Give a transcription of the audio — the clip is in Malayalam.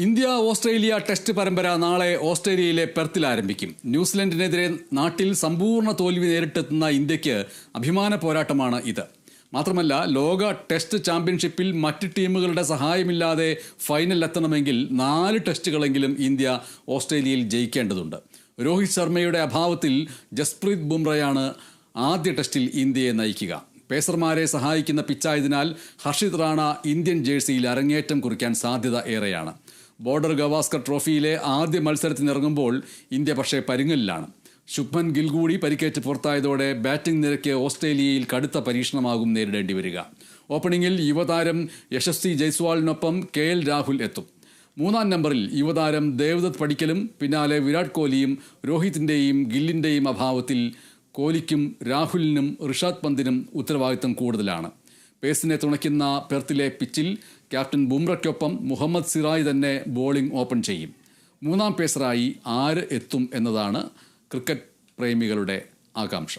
ഇന്ത്യ ഓസ്ട്രേലിയ ടെസ്റ്റ് പരമ്പര നാളെ ഓസ്ട്രേലിയയിലെ പെർത്തിൽ ആരംഭിക്കും. ന്യൂസിലൻഡിനെതിരെ നാട്ടിൽ സമ്പൂർണ തോൽവി നേരിട്ടെത്തുന്ന ഇന്ത്യയ്ക്ക് അഭിമാന പോരാട്ടമാണ് ഇത്. മാത്രമല്ല ലോക ടെസ്റ്റ് ചാമ്പ്യൻഷിപ്പിൽ മറ്റ് ടീമുകളുടെ സഹായമില്ലാതെ ഫൈനലിലെത്തണമെങ്കിൽ നാല് ടെസ്റ്റുകളെങ്കിലും ഇന്ത്യ ഓസ്ട്രേലിയയിൽ ജയിക്കേണ്ടതുണ്ട്. രോഹിത് ശർമ്മയുടെ അഭാവത്തിൽ ജസ്പ്രീത് ബുംറയാണ് ആദ്യ ടെസ്റ്റിൽ ഇന്ത്യയെ നയിക്കുക. പേസർമാരെ സഹായിക്കുന്ന പിച്ചായതിനാൽ ഹർഷിത് റാണ ഇന്ത്യൻ ജേഴ്സിയിൽ അരങ്ങേറ്റം കുറിക്കാൻ സാധ്യത ഏറെയാണ്. ബോർഡർ ഗവാസ്കർ ട്രോഫിയിലെ ആദ്യ മത്സരത്തിനിറങ്ങുമ്പോൾ ഇന്ത്യ പക്ഷേ പരുങ്ങലിലാണ്. ശുഭൻ ഗിൽ കൂടി പരിക്കേറ്റ് പുറത്തായതോടെ ബാറ്റിംഗ് നിരക്ക് ഓസ്ട്രേലിയയിൽ കടുത്ത പരീക്ഷണമാകും നേരിടേണ്ടി വരിക. ഓപ്പണിംഗിൽ യുവതാരം യശസ്വി ജയ്സ്വാളിനൊപ്പം കെ എൽ രാഹുൽ എത്തും. മൂന്നാം നമ്പറിൽ യുവതാരം ദേവദത്ത് പടിക്കലും പിന്നാലെ വിരാട് കോഹ്ലിയും രോഹിത്തിന്റെയും ഗില്ലിന്റെയും അഭാവത്തിൽ കോഹ്ലിക്കും രാഹുലിനും ഋഷാദ് പന്തിനും ഉത്തരവാദിത്തം കൂടുതലാണ്. പേസിനെ തുണയ്ക്കുന്ന പെർത്തിലെ പിച്ചിൽ ക്യാപ്റ്റൻ ബുംറയ്ക്കൊപ്പം മുഹമ്മദ് സിറായി തന്നെ ബോളിംഗ് ഓപ്പൺ ചെയ്യും. മൂന്നാം പേസറായി ആര് എത്തും എന്നതാണ് ക്രിക്കറ്റ് പ്രേമികളുടെ ആകാംക്ഷ.